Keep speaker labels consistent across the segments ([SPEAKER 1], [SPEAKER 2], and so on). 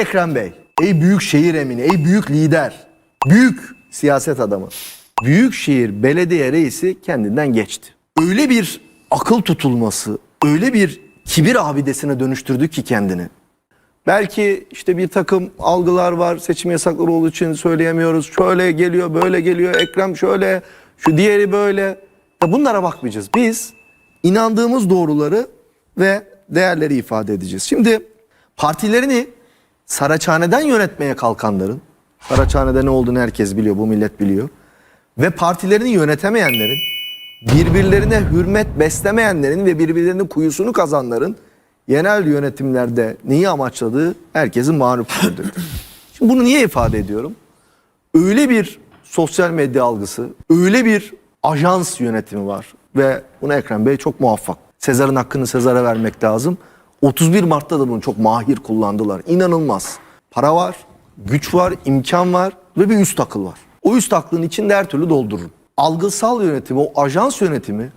[SPEAKER 1] Ekrem Bey, ey büyük şehir emini, ey büyük lider, büyük siyaset adamı. Büyükşehir Belediye Reisi kendinden geçti. Öyle bir akıl tutulması, öyle bir kibir abidesine dönüştürdü ki kendini. Belki işte bir takım algılar var seçim yasakları olduğu için söyleyemiyoruz. Şöyle geliyor, böyle geliyor, Ekrem şöyle, şu diğeri böyle. Ya bunlara bakmayacağız. Biz inandığımız doğruları ve değerleri ifade edeceğiz. Şimdi partilerini Saraçhane'den yönetmeye kalkanların, Saraçhane'de ne olduğunu herkes biliyor, bu millet biliyor. Ve partilerini yönetemeyenlerin, birbirlerine hürmet beslemeyenlerin ve birbirlerinin kuyusunu kazanların genel yönetimlerde neyi amaçladığı herkesin malumundur. Şimdi bunu niye ifade ediyorum? Öyle bir sosyal medya algısı, öyle bir ajans yönetimi var ve buna Ekrem Bey çok muvaffak. Sezar'ın hakkını Sezar'a vermek lazım. 31 Mart'ta da bunu çok mahir kullandılar. İnanılmaz. Para var, güç var, imkan var ve bir üst akıl var. O üst aklın içinde her türlü doldururum. Algısal yönetimi, o ajans yönetimi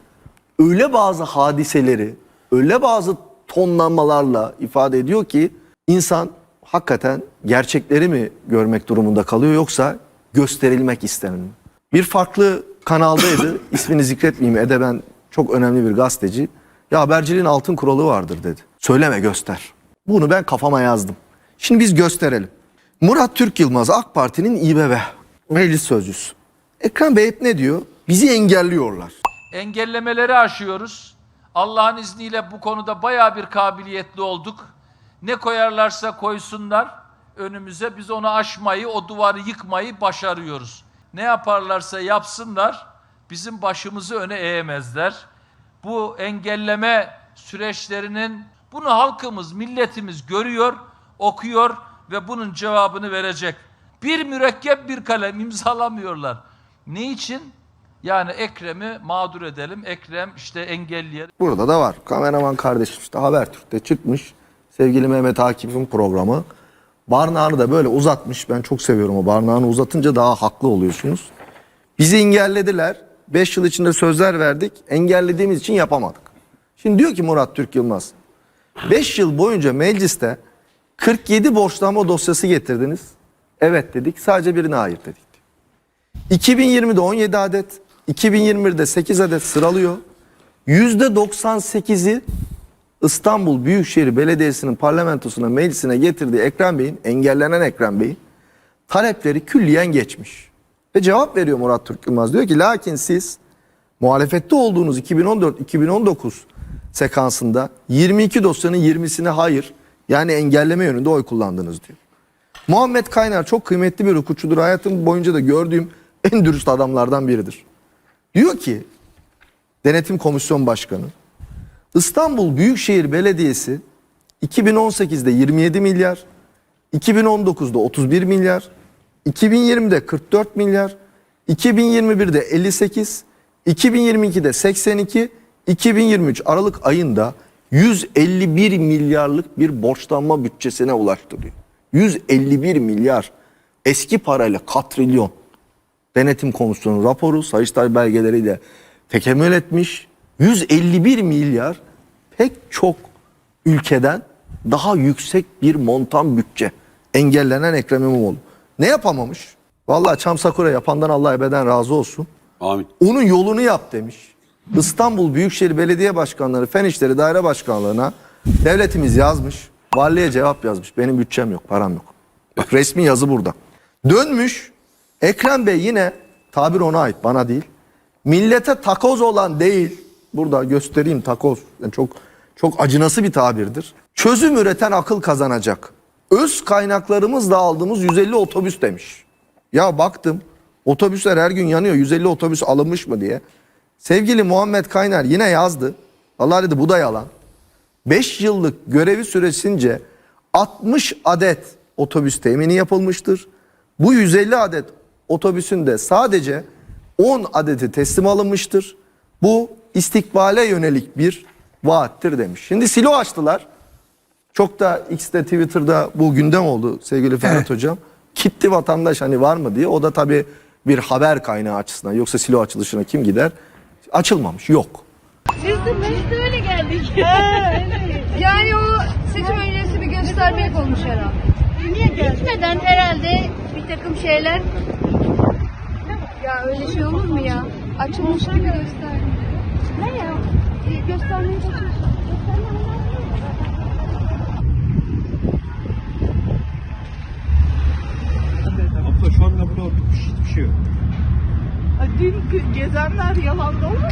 [SPEAKER 1] öyle bazı hadiseleri, öyle bazı tonlamalarla ifade ediyor ki insan hakikaten gerçekleri mi görmek durumunda kalıyor yoksa gösterilmek istenen mi? Bir farklı kanaldaydı. ismini zikretmeyeyim. Edeben çok önemli bir gazeteci. Ya haberciliğin altın kuralı vardır dedi. Söyleme göster. Bunu ben kafama yazdım. Şimdi biz gösterelim. Murat Türk Yılmaz AK Parti'nin İBB meclis sözcüsü. Ekrem Bey hep ne diyor? Bizi engelliyorlar.
[SPEAKER 2] engellemeleri aşıyoruz. Allah'ın izniyle bu konuda bayağı bir kabiliyetli olduk. Ne koyarlarsa koysunlar önümüze biz onu aşmayı, o duvarı yıkmayı başarıyoruz. Ne yaparlarsa yapsınlar bizim başımızı öne eğemezler. Bu engelleme süreçlerinin bunu halkımız, milletimiz görüyor, okuyor ve bunun cevabını verecek. Bir mürekkep bir kalem imzalamıyorlar. Ne için? Yani Ekrem'i mağdur edelim. Ekrem işte engelleyelim.
[SPEAKER 1] Burada da var. Kameraman kardeşim işte Habertürk'te çıkmış. Sevgili Mehmet Akif'in programı. Barnağını da böyle uzatmış. Ben çok seviyorum o barnağını uzatınca daha haklı oluyorsunuz. Bizi engellediler. 5 yıl içinde sözler verdik. Engellediğimiz için yapamadık. Şimdi diyor ki Murat Türk Yılmaz. 5 yıl boyunca mecliste 47 borçlanma dosyası getirdiniz. Evet dedik. Sadece birine hayır dedik. 2020'de 17 adet, 2021'de 8 adet sıralıyor. %98'i İstanbul Büyükşehir Belediyesi'nin parlamentosuna, meclisine getirdiği Ekrem Bey'in, engellenen Ekrem Bey'in talepleri külliyen geçmiş. Ve cevap veriyor Murat Türk Yılmaz. Diyor ki lakin siz muhalefette olduğunuz 2014-2019 sekansında 22 dosyanın 20'sine hayır yani engelleme yönünde oy kullandınız diyor. Muhammed Kaynar çok kıymetli bir hukukçudur. Hayatım boyunca da gördüğüm en dürüst adamlardan biridir. Diyor ki Denetim Komisyon Başkanı İstanbul Büyükşehir Belediyesi 2018'de 27 milyar, 2019'da 31 milyar, 2020'de 44 milyar, 2021'de 58, 2022'de 82, 2023 Aralık ayında 151 milyarlık bir borçlanma bütçesine ulaştı diyor. 151 milyar eski parayla katrilyon. Denetim Komisyonu raporu Sayıştay belgeleriyle tekemmül etmiş. 151 milyar pek çok ülkeden daha yüksek bir montan bütçe. Engellenen Ekrem İmamoğlu. Ne yapamamış? Vallahi Çam Sakura yapandan Allah ebeden razı olsun.
[SPEAKER 3] Amin.
[SPEAKER 1] Onun yolunu yap demiş. İstanbul Büyükşehir Belediye Başkanları, Fen İşleri Daire Başkanlığı'na devletimiz yazmış. Valiliğe cevap yazmış. Benim bütçem yok, param yok. Bak resmi yazı burada. Dönmüş. Ekrem Bey yine tabir ona ait, bana değil. Millete takoz olan değil. Burada göstereyim takoz. Yani çok çok acınası bir tabirdir. Çözüm üreten akıl kazanacak. Öz kaynaklarımızla aldığımız 150 otobüs demiş. Ya baktım otobüsler her gün yanıyor. 150 otobüs alınmış mı diye. Sevgili Muhammed Kaynar yine yazdı. Allah dedi bu da yalan. 5 yıllık görevi süresince 60 adet otobüs temini yapılmıştır. Bu 150 adet otobüsün de sadece 10 adeti teslim alınmıştır. Bu istikbale yönelik bir vaattir demiş. Şimdi silo açtılar. Çok da X'te Twitter'da bu gündem oldu sevgili Ferhat Hocam. Kitti vatandaş hani var mı diye. O da tabii bir haber kaynağı açısından. Yoksa silo açılışına kim gider? Açılmamış. Yok.
[SPEAKER 4] Biz de, biz de öyle geldik. yani o seçim öncesi bir göstermelik olmuş herhalde. niye geldin? Gitmeden herhalde bir takım şeyler... Ya öyle şey olur mu ya? Açılmış gibi gösterdim. Ne ya? Göstermeye çalışıyorsun.
[SPEAKER 3] Abla şu anda burada bitmiş hiçbir şey yok.
[SPEAKER 5] Dün gezenler yalandı ama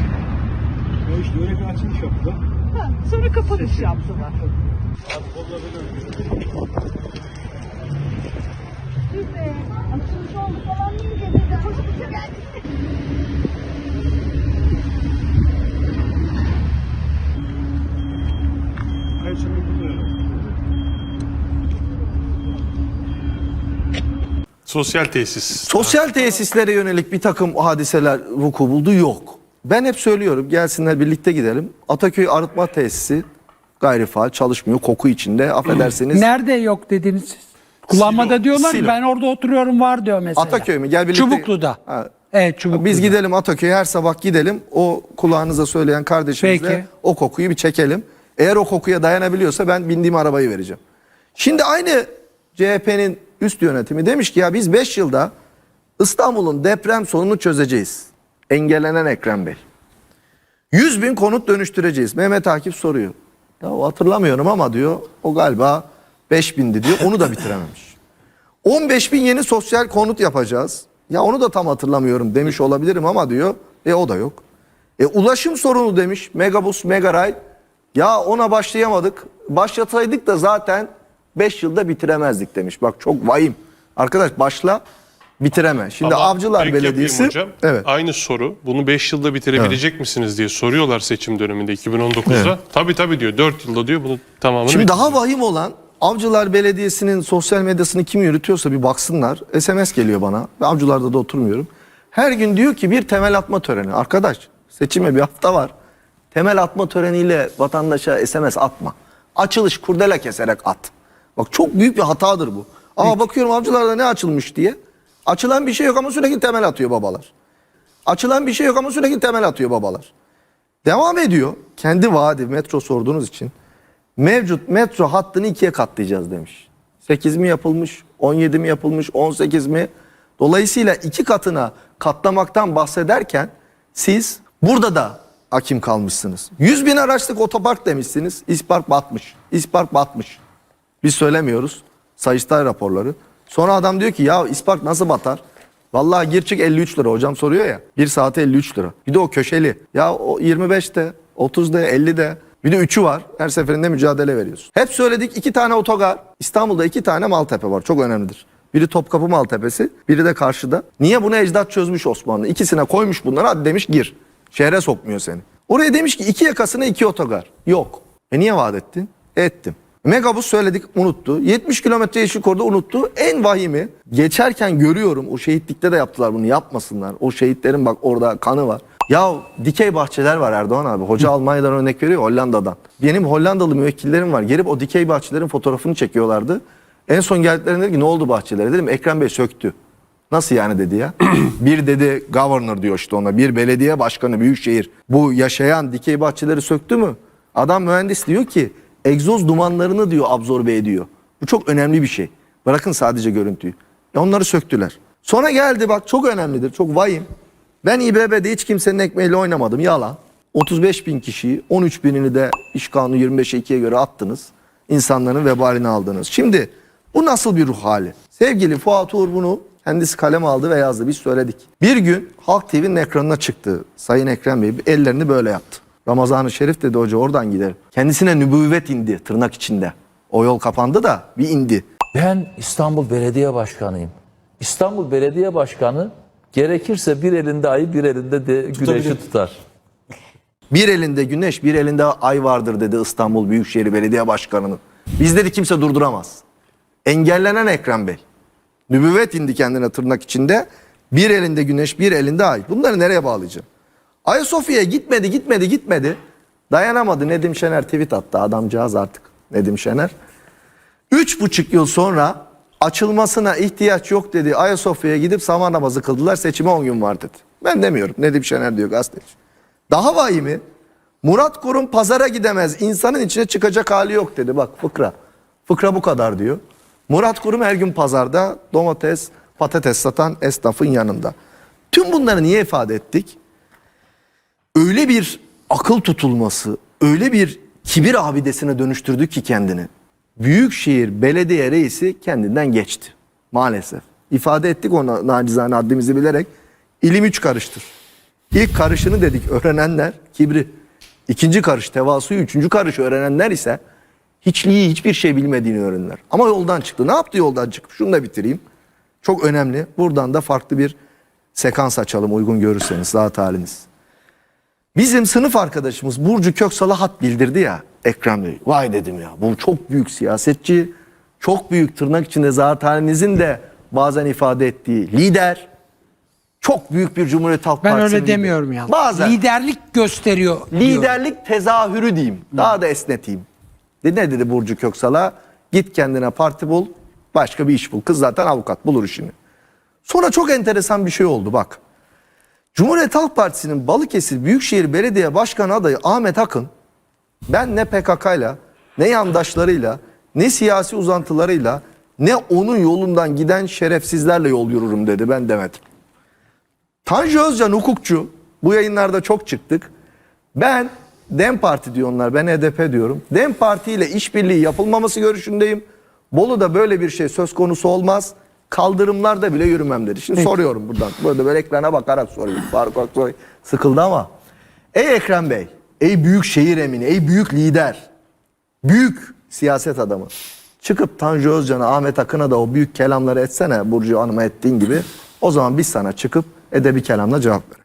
[SPEAKER 3] Ya işte öyle bir açılış yaptılar.
[SPEAKER 5] ha, sonra kapanış yaptılar.
[SPEAKER 4] Biz de açılmış oldu falan deyince biz de koşup geldik.
[SPEAKER 6] Sosyal tesis.
[SPEAKER 1] Sosyal tesislere yönelik bir takım hadiseler vuku buldu yok. Ben hep söylüyorum gelsinler birlikte gidelim. Ataköy arıtma tesisi gayri faal çalışmıyor koku içinde affedersiniz.
[SPEAKER 7] Nerede yok dediniz siz? Kullanmada diyorlar
[SPEAKER 1] silo.
[SPEAKER 7] ben orada oturuyorum var diyor mesela.
[SPEAKER 1] Ataköy mü? Gel birlikte.
[SPEAKER 7] Çubuklu'da.
[SPEAKER 1] Ha.
[SPEAKER 7] Evet Çubuklu'da.
[SPEAKER 1] Biz gidelim Ataköy'e her sabah gidelim. O kulağınıza söyleyen kardeşimizle
[SPEAKER 7] Peki.
[SPEAKER 1] o kokuyu bir çekelim. Eğer o kokuya dayanabiliyorsa ben bindiğim arabayı vereceğim. Şimdi aynı CHP'nin üst yönetimi demiş ki ya biz 5 yılda İstanbul'un deprem sorununu çözeceğiz. Engellenen Ekrem Bey. 100 bin konut dönüştüreceğiz. Mehmet Akif soruyor. Ya hatırlamıyorum ama diyor o galiba 5 bindi diyor. Onu da bitirememiş. 15 bin yeni sosyal konut yapacağız. Ya onu da tam hatırlamıyorum demiş olabilirim ama diyor. E o da yok. E ulaşım sorunu demiş. Megabus, Megaray. Ya ona başlayamadık. Başlasaydık da zaten 5 yılda bitiremezdik demiş. Bak çok vahim. Arkadaş başla bitireme. Şimdi
[SPEAKER 6] Ama
[SPEAKER 1] Avcılar Belediyesi.
[SPEAKER 6] hocam.
[SPEAKER 1] Evet.
[SPEAKER 6] Aynı soru. Bunu 5 yılda bitirebilecek misiniz diye soruyorlar seçim döneminde 2019'da. Tabii tabii diyor. 4 yılda diyor bunu tamamını
[SPEAKER 1] Şimdi daha vahim olan Avcılar Belediyesi'nin sosyal medyasını kim yürütüyorsa bir baksınlar. SMS geliyor bana. Ben Avcılar'da da oturmuyorum. Her gün diyor ki bir temel atma töreni. Arkadaş seçime bir hafta var. Temel atma töreniyle vatandaşa SMS atma. Açılış kurdele keserek at. Bak çok büyük bir hatadır bu. Ama bakıyorum Avcılar'da ne açılmış diye. Açılan bir şey yok ama sürekli temel atıyor babalar. Açılan bir şey yok ama sürekli temel atıyor babalar. Devam ediyor. Kendi vaadi metro sorduğunuz için. Mevcut metro hattını ikiye katlayacağız demiş. 8 mi yapılmış, 17 mi yapılmış, 18 mi? Dolayısıyla iki katına katlamaktan bahsederken siz burada da hakim kalmışsınız. 100 bin araçlık otopark demişsiniz. İspark batmış. İspark batmış. Biz söylemiyoruz. Sayıştay raporları. Sonra adam diyor ki ya İspark nasıl batar? Vallahi gir çık 53 lira hocam soruyor ya. Bir saate 53 lira. Bir de o köşeli. Ya o 25'te, 30'da, 50'de. Bir de 3'ü var. Her seferinde mücadele veriyorsun. Hep söyledik iki tane otogar. İstanbul'da iki tane Maltepe var. Çok önemlidir. Biri Topkapı Maltepe'si, biri de karşıda. Niye bunu ecdat çözmüş Osmanlı? İkisine koymuş bunları hadi demiş gir. Şehre sokmuyor seni. Oraya demiş ki iki yakasına iki otogar. Yok. E niye vaat ettin? Ettim. Megabus söyledik unuttu. 70 kilometre yeşil koridor unuttu. En vahimi geçerken görüyorum o şehitlikte de yaptılar bunu yapmasınlar. O şehitlerin bak orada kanı var. Ya dikey bahçeler var Erdoğan abi. Hoca Almanya'dan örnek veriyor Hollanda'dan. Benim Hollandalı müvekkillerim var. Gelip o dikey bahçelerin fotoğrafını çekiyorlardı. En son geldiklerinde dedi ki ne oldu bahçelere? Dedim Ekrem Bey söktü. Nasıl yani dedi ya? bir dedi governor diyor işte ona. Bir belediye başkanı büyükşehir. Bu yaşayan dikey bahçeleri söktü mü? Adam mühendis diyor ki egzoz dumanlarını diyor absorbe ediyor. Bu çok önemli bir şey. Bırakın sadece görüntüyü. E onları söktüler. Sonra geldi bak çok önemlidir. Çok vahim. Ben İBB'de hiç kimsenin ekmeğiyle oynamadım. Yalan. 35 bin kişiyi 13 binini de iş kanunu 25'e 2'ye göre attınız. İnsanların vebalini aldınız. Şimdi bu nasıl bir ruh hali? Sevgili Fuat Uğur bunu kendisi kalem aldı ve yazdı. Biz söyledik. Bir gün Halk TV'nin ekranına çıktı. Sayın Ekrem Bey ellerini böyle yaptı. Ramazan-ı Şerif dedi hoca oradan gidelim. Kendisine nübüvvet indi tırnak içinde. O yol kapandı da bir indi.
[SPEAKER 8] Ben İstanbul Belediye Başkanıyım. İstanbul Belediye Başkanı gerekirse bir elinde ayı bir elinde de güneşi tutar.
[SPEAKER 1] Bir elinde güneş, bir elinde ay vardır dedi İstanbul Büyükşehir Belediye Başkanı'nın. Bizleri kimse durduramaz. Engellenen Ekrem Bey. Nübüvvet indi kendine tırnak içinde. Bir elinde güneş, bir elinde ay. Bunları nereye bağlayacağım? Ayasofya'ya gitmedi, gitmedi, gitmedi. Dayanamadı. Nedim Şener tweet attı. Adamcağız artık. Nedim Şener. Üç buçuk yıl sonra açılmasına ihtiyaç yok dedi. Ayasofya'ya gidip sabah namazı kıldılar. Seçime 10 gün var dedi. Ben demiyorum. Nedim Şener diyor gazeteci. Daha vahimi Murat Kurum pazara gidemez. insanın içine çıkacak hali yok dedi. Bak fıkra. Fıkra bu kadar diyor. Murat Kurum her gün pazarda domates, patates satan esnafın yanında. Tüm bunları niye ifade ettik? Öyle bir akıl tutulması, öyle bir kibir abidesine dönüştürdü ki kendini. Büyükşehir Belediye Reisi kendinden geçti. Maalesef. İfade ettik ona nacizane haddimizi bilerek. İlim üç karıştır. İlk karışını dedik öğrenenler kibri. İkinci karış tevasuyu, üçüncü karış öğrenenler ise hiçliği hiçbir şey bilmediğini öğrenirler. Ama yoldan çıktı. Ne yaptı yoldan çıkıp? Şunu da bitireyim. Çok önemli. Buradan da farklı bir sekans açalım uygun görürseniz zat haliniz. Bizim sınıf arkadaşımız Burcu Köksal'a hat bildirdi ya Ekrem Bey. Vay dedim ya bu çok büyük siyasetçi, çok büyük tırnak içinde zat halinizin de bazen ifade ettiği lider. Çok büyük bir Cumhuriyet Halk
[SPEAKER 7] Ben
[SPEAKER 1] Partisi'nin
[SPEAKER 7] öyle demiyorum ya.
[SPEAKER 1] Bazen
[SPEAKER 7] Liderlik gösteriyor.
[SPEAKER 1] liderlik tezahürü diyeyim. Daha da esneteyim. Ne dedi Burcu Köksal'a? Git kendine parti bul, başka bir iş bul. Kız zaten avukat bulur işini. Sonra çok enteresan bir şey oldu bak. Cumhuriyet Halk Partisi'nin Balıkesir Büyükşehir Belediye Başkanı adayı Ahmet Akın ben ne PKK'yla ne yandaşlarıyla ne siyasi uzantılarıyla ne onun yolundan giden şerefsizlerle yol yürürüm dedi ben demedim. Tanju Özcan hukukçu. Bu yayınlarda çok çıktık. Ben DEM Parti diyor onlar. Ben HDP diyorum. DEM Parti ile işbirliği yapılmaması görüşündeyim. Bolu'da böyle bir şey söz konusu olmaz. Kaldırımlarda bile yürümem dedi. Şimdi soruyorum buradan. Böyle böyle ekrana bakarak soruyorum. Faruk Aksoy sıkıldı ama. Ey Ekrem Bey, ey büyük şehir emini, ey büyük lider, büyük siyaset adamı. Çıkıp Tanju Özcan'a, Ahmet Akın'a da o büyük kelamları etsene Burcu Hanım'a ettiğin gibi. O zaman biz sana çıkıp edebi kelamla cevap verelim.